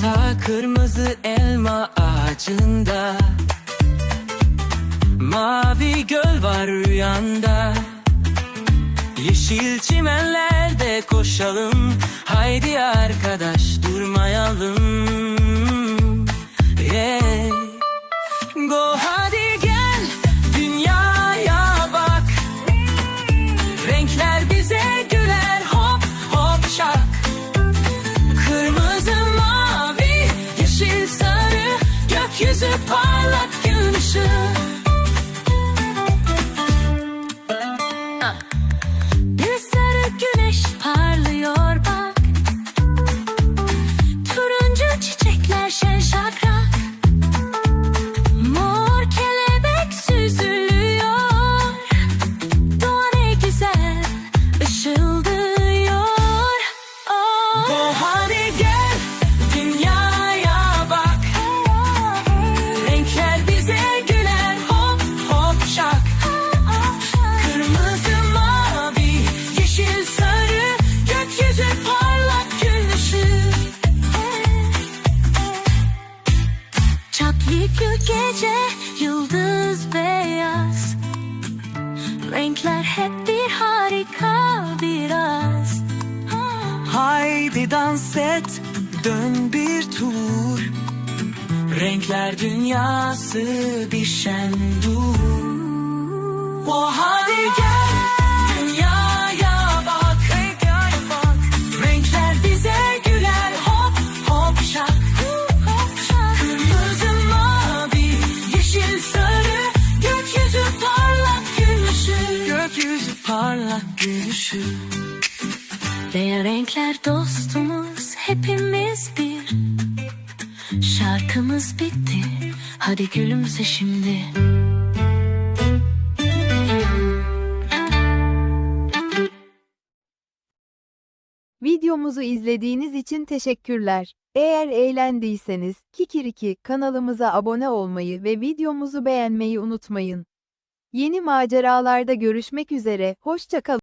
Ta kırmızı elma ağacında. Mavi göl var rüyanda. Yeşil çimenlerde koşalım. Haydi arkadaş durmayalım. Yeah. Go hadi gece yıldız beyaz. Renkler hep bir harika Haydi dans et dön bir tur. Renkler dünyası bir şen dur. Oh hadi gel dünyaya bak Renkler bize güler hop hop şak. Kırmızı mavi yeşil sarı Gökyüzü parlak parlak ışığı Ve renkler dostumuz hepimiz bir Şarkımız bitti Hadi gülümse şimdi Videomuzu izlediğiniz için teşekkürler. Eğer eğlendiyseniz Kikiriki kanalımıza abone olmayı ve videomuzu beğenmeyi unutmayın. Yeni maceralarda görüşmek üzere, hoşça kalın.